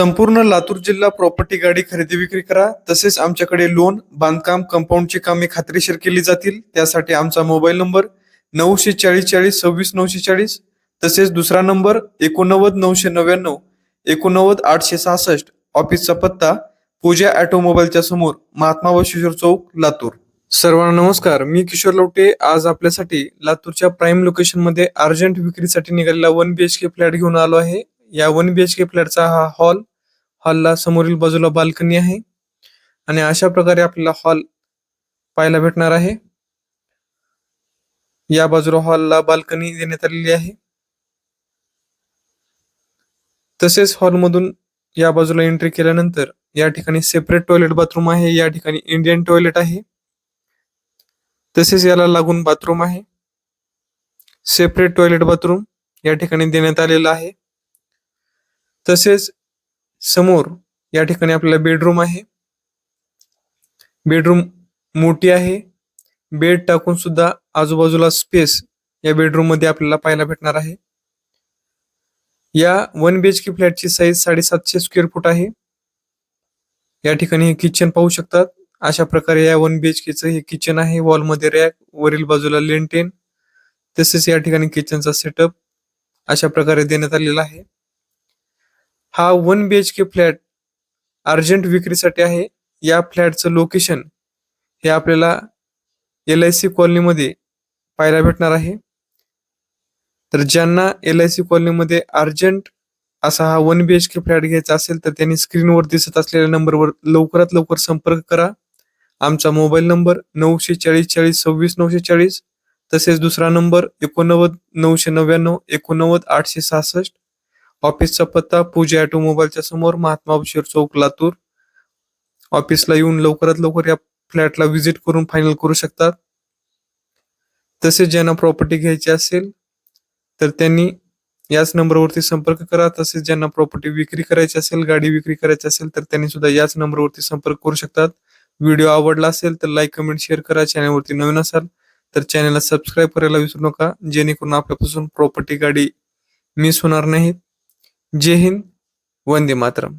संपूर्ण लातूर जिल्हा प्रॉपर्टी गाडी खरेदी विक्री करा. तसेच आमच्याकडे लोन बांधकाम कंपाऊंडची कामे खात्रीशीर केली जातील. त्यासाठी आमचा मोबाईल नंबर नऊशे चाळीस चाळीस सव्वीस नऊशे चाळीस तसेच दुसरा नंबर एकोणनव्वद नऊशे नव्याण्णव एकोणनव्वद आठशे सहासष्ट. ऑफिसचा पत्ता पूजा ऑटोमोबाईलच्या समोर महात्मा बशिश्वर चौक लातूर. सर्वांना नमस्कार. मी किशोर लवटे. आज आपल्यासाठी लातूरच्या प्राईम लोकेशनमध्ये अर्जंट विक्रीसाठी निघालेला one B H K flat घेऊन आलो आहे. या वन बी एच के फ्लॅटचा हा हॉल हॉलला समोरील बाजूला बाल्कनी आहे. आणि अशा प्रकारे आपल्याला हॉल पाहायला भेटणार आहे. या बाजूला हॉलला बाल्कनी देण्यात आलेली आहे. तसेच हॉलमधून या बाजूला एंट्री केल्यानंतर या ठिकाणी सेपरेट टॉयलेट बाथरूम आहे. या ठिकाणी इंडियन टॉयलेट आहे. तसेच याला लागून बाथरूम आहे. सेपरेट टॉयलेट बाथरूम या ठिकाणी देण्यात आलेलं आहे. तसेच समोर या ठिकाणी आपल्याला बेडरूम आहे. बेडरूम मोठी आहे. बेड टाकून सुद्धा आजूबाजूला स्पेस या बेडरूममध्ये आपल्याला पाहायला भेटणार आहे. या वन बी एच के फ्लॅटची साईज साडेसातशे स्क्वेअर फूट आहे. या ठिकाणी हे किचन पाहू शकतात. अशा प्रकारे या वन बी एच केचं हे किचन आहे. वॉलमध्ये रॅक वरील बाजूला लेंटेन तसेच या ठिकाणी किचनचा सेटअप अशा प्रकारे देण्यात आलेला आहे. हा one B H K flat urgent विक्रीसाठी आहे. या फ्लॅटचं लोकेशन हे आपल्याला एल आय सी कॉलनीमध्ये पाहायला भेटणार आहे. तर ज्यांना एल आय सी कॉलनीमध्ये अर्जंट असा हा one B H K flat घ्यायचा असेल तर त्यांनी स्क्रीनवर दिसत असलेल्या नंबरवर लवकरात लवकर संपर्क करा. आमचा मोबाईल नंबर नऊशे चाळीस चाळीस सव्वीस नऊशे चाळीस तसेच दुसरा नंबर एकोणनव्वद नऊशे नव्याण्णव एकोणनव्वद आठशे सहासष्ट ऑफिसचा पत्ता पूजा ऑटोमोबाईलच्या समोर महात्मा बशीर चौक लातूर. ऑफिसला येऊन लवकरात लवकर या फ्लॅटला व्हिजिट करून फायनल करू शकतात. तसेच ज्यांना प्रॉपर्टी घ्यायची असेल तर त्यांनी याच नंबरवरती संपर्क करा. तसेच ज्यांना प्रॉपर्टी विक्री करायची असेल गाडी विक्री करायची असेल तर त्यांनी सुद्धा याच नंबरवरती संपर्क करू शकतात. व्हिडिओ आवडला असेल तर लाईक कमेंट शेअर करा. चॅनलवरती नवीन असाल तर चॅनलला सबस्क्राईब करायला विसरू नका. जेणेकरून आपल्यापासून प्रॉपर्टी गाडी मिस होणार नाहीत. जय हिंद वंदे मातरम.